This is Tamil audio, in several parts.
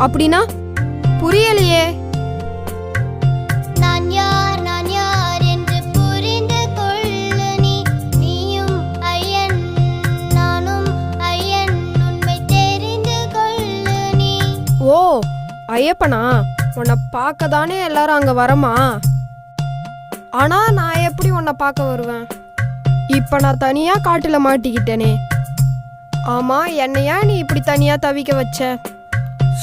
அப்படின்னா? புரியலையே. நான் யார் நான் யார் என்று புரிந்து கொள்ளு நீ. நீயும் ஐயன் நானும் ஐயன். உண்மை தெரிந்து கொள்ளு நீ. ஓ ஐயப்பனா? உன்னை பார்க்க தானே எல்லாரும் அங்க வரமா? ஆனா நான் எப்படி உன்னை பார்க்க வருவேன்? இப்ப நான் தனியா காட்டுல மாட்டிக்கிட்டேனே. ஆமா என்னையா நீ இப்படி தனியா தவிக்க வச்ச?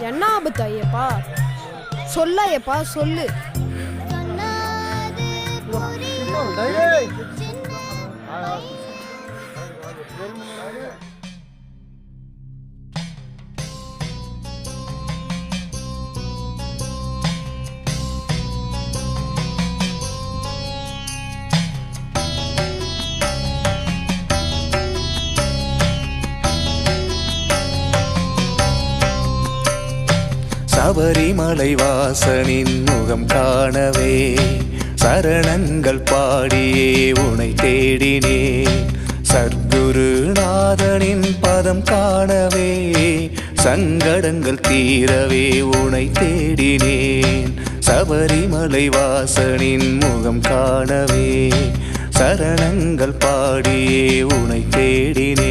என்ன ஆபத்து ஐயப்பா சொல்லு ஐயப்பா சொல்லு சொன்னாது சபரிமலை வாசனின் முகம் காணவே சரணங்கள் பாடியே உனை தேடினேன் சர்க்குருநாதனின் பதம் காணவே சங்கடங்கள் தீரவே உனை தேடினேன். சபரிமலை வாசனின் முகம் காணவே சரணங்கள் பாடியே உனை தேடினேன்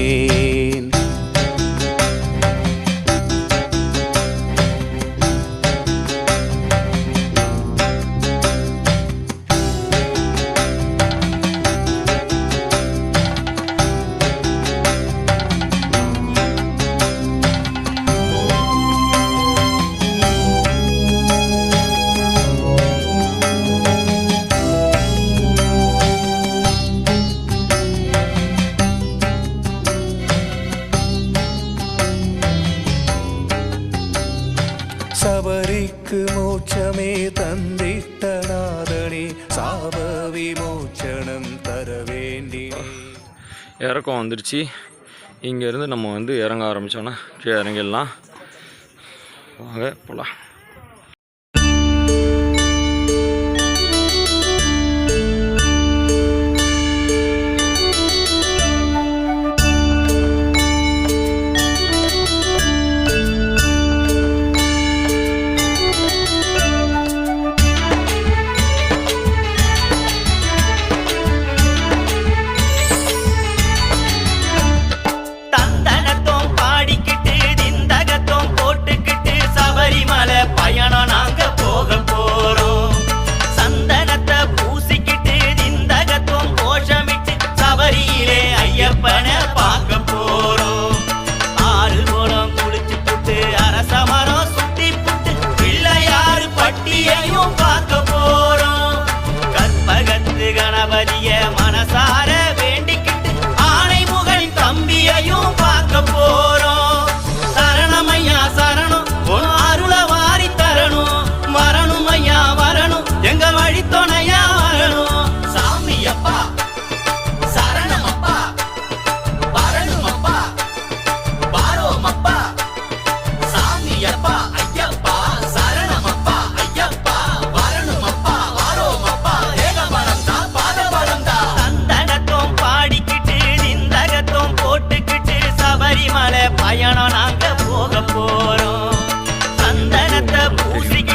சபரிக்கு மோட்சமே தந்திட்ட நாதனே சாப விமோச்சனம் தர வேண்டி இறக்கம் வந்துடுச்சு இங்கேருந்து நம்ம வந்து இறங்க ஆரம்பித்தோன்னா கீழே இறங்கிடலாம் வாங்க போகலாம் பூசிக்க